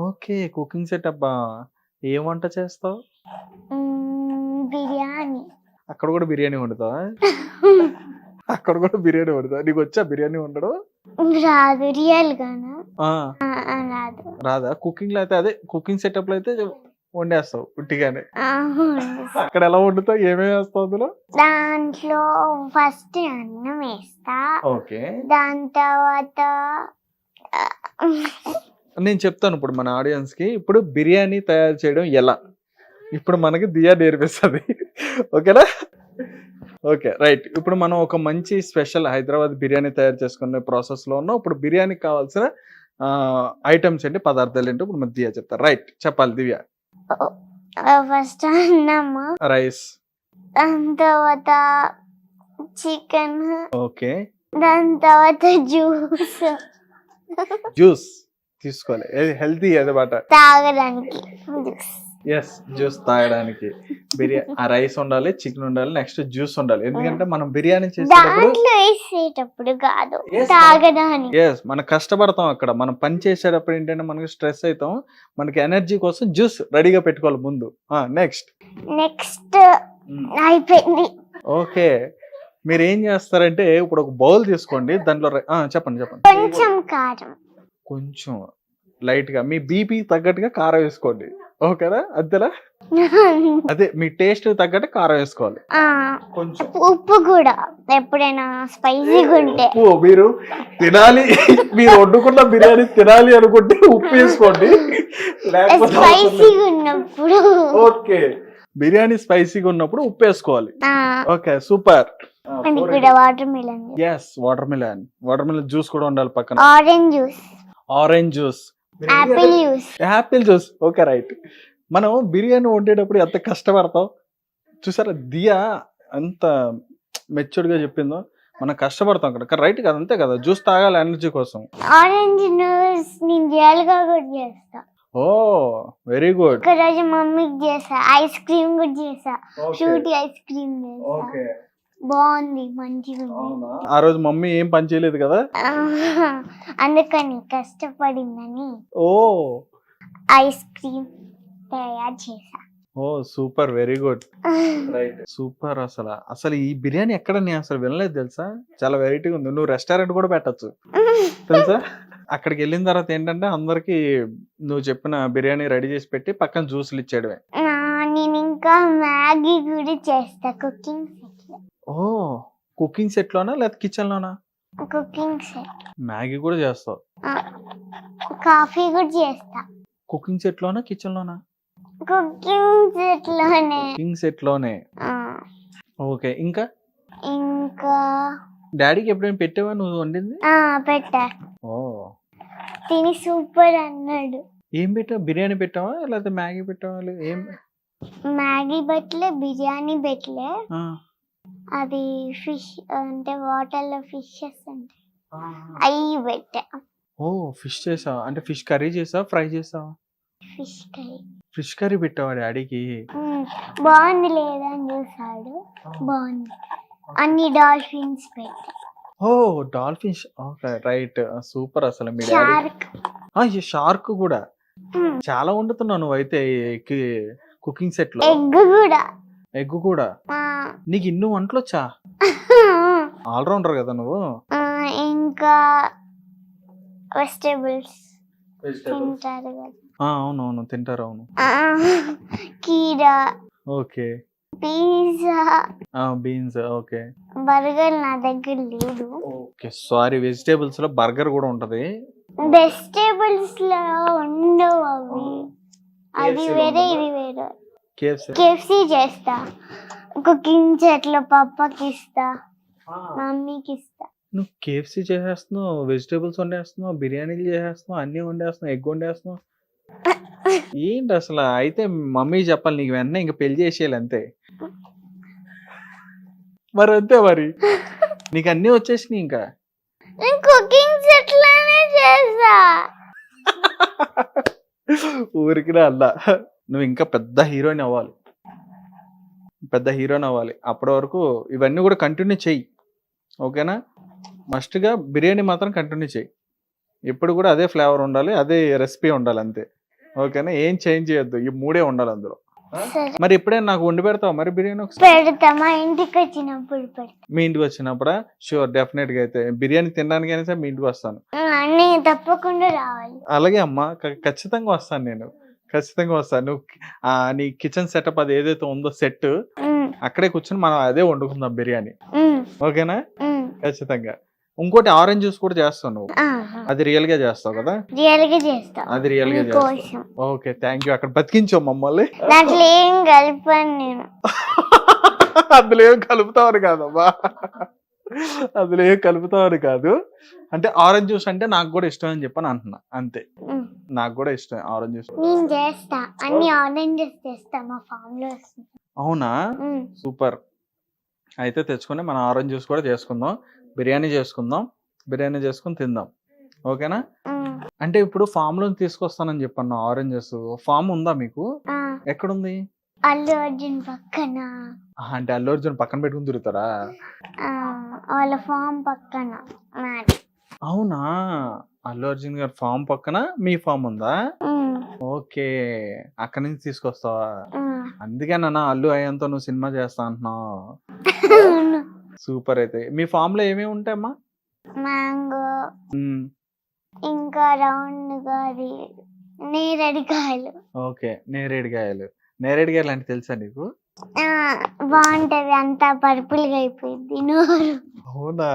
Okay. Cooking set అబ్బా ఏం వంట చేస్తావు? మ్మ్, బిర్యానీ. అక్కడ కూడా బిర్యానీ వండుతావా? అక్కడ కూడా బిర్యానీ వండుతావా? నీకు వచ్చా బిర్యానీ వండడం? రాదు రియల్ గానా? ఆ, ఆ, ఆ, రాదు. రాదా? కుకింగ్లో అయితే అదే కుకింగ్ సెటప్లో అయితే వండేస్తావు ఉట్టిగానే. అక్కడ ఎలా వండుతావు? ఏమేమి వేస్తావు అందులో? దాంట్లో ఫస్ట్ అన్నం వేస్తా. ఓకే. దాని తర్వాత నేను చెప్తాను ఇప్పుడు మన ఆడియన్స్కి ఇప్పుడు బిర్యానీ తయారు చేయడం ఎలా? ఇప్పుడు మనకి దియా నేర్పిస్తుంది. ఓకేనా? Okay right. ఇప్పుడు మనం ఒక మంచి స్పెషల్ హైదరాబాద్ బిర్యానీ తయారు చేసుకునే ప్రాసెస్లో ఉన్నాం. ఇప్పుడు బిర్యానీకి కావాల్సిన ఐటమ్స్ ఏంటి? పదార్థాలు ఏంటి? ఇప్పుడు మన దియా చెప్తారు. రైట్ చెప్పాలి దివ్య. ఫస్ట్ అన్నము. రైస్. దాని తర్వాత చికెన్. ఓకే. దాని తర్వాత జ్యూస్. జ్యూస్. తీసుకోవాలి ఏది హెల్తీ తాగడానికి జ్యూస్. ఎస్ జ్యూస్ తాగడానికి. బిర్యానీ ఆ రైస్ ఉండాలి చికెన్ ఉండాలి నెక్స్ట్ జ్యూస్ ఉండాలి. ఎందుకంటే మనం బిర్యానీ చేసేటప్పుడు కాదు. ఎస్ మనం కష్టపడతాం అక్కడ. మనం పని చేసేటప్పుడు ఏంటంటే మనకి స్ట్రెస్ అవుతాం. మనకి ఎనర్జీ కోసం జ్యూస్ రెడీగా పెట్టుకోవాలి ముందు. నెక్స్ట్ నెక్స్ట్ అయిపోయింది. ఓకే. మీరు ఏం చేస్తారంటే ఇప్పుడు ఒక బౌల్ తీసుకోండి దాంట్లో చెప్పండి చెప్పండి. కొంచెం కారం. కొంచెం లైట్గా మీ బీపీ తగ్గట్టుగా కారం వేసుకోండి. ఓకేనా అంతేనా? అదే మీ టేస్ట్ తగ్గట్టు కారం వేసుకోవాలి. కొంచెం. ఉప్పు కూడా ఎప్పుడైనా స్పైసీగా ఉంటే ఉప్పు మీరు తినాలి మీరు వండుకున్న బిర్యానీ తినాలి అనుకుంటే ఉప్పు వేసుకోండి. స్పైసీగా ఉన్నప్పుడు. ఓకే. బిర్యానీ స్పైసీగా ఉన్నప్పుడు ఉప్పు వేసుకోవాలి. Okay super. Watermelon yes watermelon. Watermelon juice కూడా ఉండాలి పక్కన. Orange juice orange juice. Apple juice. Apple juice. Okay right మనం బిర్యానీ వండేటప్పుడు ఎంత కష్టపడతాం? చూసారా దియా అంత మెచ్యూర్డ్గా చెప్పిందో? మనం కష్టపడతాం అక్కడ రైట్ కదా అంతే కదా. జ్యూస్ తాగాలి ఎనర్జీ కోసం. ఆరెంజ్ జ్యూస్ నేను రియల్గా కూడా చేస్తా. ఓ వెరీ గుడ్ ఒక రోజు మమ్మీకి చేసా. ఐస్ క్రీమ్ కూడా చేసా. షూటీ ఐస్ క్రీమ్ చేసా. ఓకే బాగుంది మంచిగా ఆ రోజు మమ్మీ ఏం పని చేయలేదు కదా? అందుకని కష్టపడిందని ఓ. ఐస్ క్రీమ్ తయారు చేసా ఓ super very good. Right super అసలు. అసలు ఈ బిర్యానీ ఎక్కడ నేను అసలు వినలేదు తెలుసా? చాలా వెరైటీగా ఉంది. నువ్వు రెస్టారెంట్ కూడా పెట్టచ్చు. తెలుసా? అక్కడికి వెళ్ళిన తర్వాత ఏంటంటే అందరికి నువ్వు చెప్పిన బిర్యానీ రెడీ చేసి పెట్టి పక్కన జ్యూసులు ఇచ్చేయడమే. ఆ, నేను ఇంకా మ్యాగీ కూడా చేస్తా కుకింగ్. ఓ కుకింగ్ సెట్ లోనా లేదా కిచెన్ లోనా కుకింగ్ సెట్. మ్యాగీ కూడా చేస్తావు. కాఫీ కూడా చేస్తా. కుకింగ్ సెట్ లోనా కిచెన్ లోనా కుకింగ్ సెట్లోనే కుకింగ్ సెట్లోనే ఓకే ఇంకా? ఇంకా? డాడీకి ఎప్పుడైనా పెట్టావా? నువ్వు వండింది? పెట్టా. ఓ తిని సూపర్ అన్నాడు. ఏం పెట్టావు? బిర్యానీ పెట్టావా? లేకపోతే మ్యాగీ పెట్టావా? ఏం? మ్యాగీ పెట్టలే బిర్యానీ పెట్టలే. అది ఫిష్ అంటే వాటర్లో ఫిషెస్ ఉంటాయి అవి పెట్టా. ఓ ఫిష్ చేసావా? అంటే ఫిష్ కర్రీ చేసావా? ఫ్రై చేసావా? Fish curry. ఫిష్ కర్రీ పెట్టావా డాడీకి. బాగుంది లేదా అని చూసాడు. బాగుంది. అన్ని డాల్ఫిన్స్ పెట్టా. ఓ డాల్ఫిన్ ఓకే రైట్. సూపర్ అసలు మీ డాడీ. షార్క్. కూడా. చాలా వండుతున్నావు నువ్వు అయితే కుకింగ్ సెట్లో ఎగ్ కూడా. ఎగ్ కూడా? ఆ, నీకు ఇన్ని వంటలు వచ్చా ఆల్రౌండర్ కదా నువ్వు? ఆ, ఇంకా వెజిటేబుల్స్ తింటారు కదా. ఆ, అవును అవును తింటారు అవును. ఆ, కీరా okay. Pizza. Beans okay. Burger నా దగ్గర లేదు. ఓకే సారీ వెజిటేబుల్స్లో బర్గర్ కూడా ఉంటది. వెజిటేబుల్స్లో ఉండవు అవి. అది వేరే? ఇది వేరే. కేఎఫ్సి? చేస్తా. కుకింగ్ చెట్లు పప్పకి ఇస్తా మమ్మీకి ఇస్తా నువ్వు కేఎఫ్సి చేసేస్తున్నావు వెజిటేబుల్స్ వండేస్తున్నావు బిర్యానీలు చేసేస్తున్నావు అన్ని వండేస్తున్నావు ఎగ్ వండేస్తున్నావు. ఏంటి అసలు? అయితే మమ్మీ చెప్పాలి నీకు వెంటనే ఇంక పెళ్ళి చేసేయాలి అంతే. మరి అంతే మరి. నీకు అన్నీ వచ్చేసినాయి ఇంకా. కుకింగ్ చేస్తా. ఊరికి అల్లా నువ్వు ఇంకా పెద్ద హీరోయిన్ అవ్వాలి. పెద్ద హీరోయిన్ అవ్వాలి. అప్పటి వరకు ఇవన్నీ కూడా కంటిన్యూ చెయ్యి ఓకేనా? మస్ట్గా బిర్యానీ మాత్రం కంటిన్యూ చెయ్యి ఎప్పుడు కూడా అదే ఫ్లేవర్ ఉండాలి అదే రెసిపీ ఉండాలి అంతే. ఓకేనా? ఏం చేంజ్ చేయొద్దు. ఈ మూడే ఉండాలి అందులో. మరి ఎప్పుడైనా నాకు వండి పెడతావా? మరి బిర్యానీ పెడతా. మా ఇంటికి వచ్చినప్పుడు మీ ఇంటికి వచ్చినప్పుడా? షూర్ డెఫినెట్గా అయితే. బిర్యానీ తినడానికి అయినా సరే మీ ఇంటికి వస్తాను. తప్పకుండా రావాలి. అలాగే అమ్మా ఖచ్చితంగా వస్తాను నేను. ఖచ్చితంగా వస్తాను నువ్వు ఆ, నీ కిచెన్ సెటప్ అది ఏదైతే ఉందో సెట్ ఉమ్, అక్కడే కూర్చొని మనం అదే వండుకుందాం బిర్యానీ. ఉమ్, ఓకేనా? ఉమ్. ఖచ్చితంగా. ఇంకోటి ఆరెంజ్ జ్యూస్ కూడా చేస్తావు నువ్వు. ఆహా. అది రియల్గా చేస్తావు కదా? రియల్గా చేస్తా. అది రియల్గా చేస్తావు. మీకోసం. Okay thank you. అక్కడ బతికించావు మమ్మల్ని. దాంట్లో ఏం కలిపాను నేను. అందులో ఏం కలుపుతావని కాదమ్మా. అందులో ఏం కలుపుతావని కాదు. అంటే ఆరెంజ్ జ్యూస్ అంటే నాకు కూడా ఇష్టం అని చెప్పని అంటున్నా. అంతే. నాకు కూడా ఇష్టం ఆరెంజ్ జ్యూస్. నేను చేస్తా. అన్ని ఆరెంజెస్ చేస్తా మా ఫామ్లో వస్తుంది అవునా సూపర్. అయితే తెచ్చుకొని మనం ఆరెంజ్ జ్యూస్ కూడా చేసుకుందాం. బిర్యానీ చేసుకుందాం. బిర్యానీ చేసుకుని తిందాం. ఓకేనా. అంటే ఇప్పుడు ఫామ్లో తీసుకొస్తానని చెప్పాను ఆరెంజెస్ ఫామ్ ఉందా మీకు? ఎక్కడుంది? అల్లు అర్జున్ పక్కన. అంటే అల్లు అర్జున్ పక్కన పెట్టుకుని తిరుగుతారా? వాళ్ళ ఫామ్ పక్కన నాది. అవునా? అల్లు అర్జున్ గారి ఫామ్ పక్కన మీ ఫామ్ ఉందా? ఓకే. అక్కడి నుంచి తీసుకొస్తావా. అందుకే నాన్న అల్లు అయ్యంతో నువ్వు సినిమా చేస్తా అంటున్నావు. సూపర్ అయితే. మీ ఫామ్లో ఏమేమి ఉంటాయమ్మా మ్యాంగో. ఇంకా రౌండ్గా అది నేరడికాయలు ఓకే నేరేడుకాయలు నేరేడుకాయలు అంటే తెలుసా నీకు? ఆ, బాగుంటది. అంతా పర్పుల్గా అయిపోయింది. నోరు. అవునా?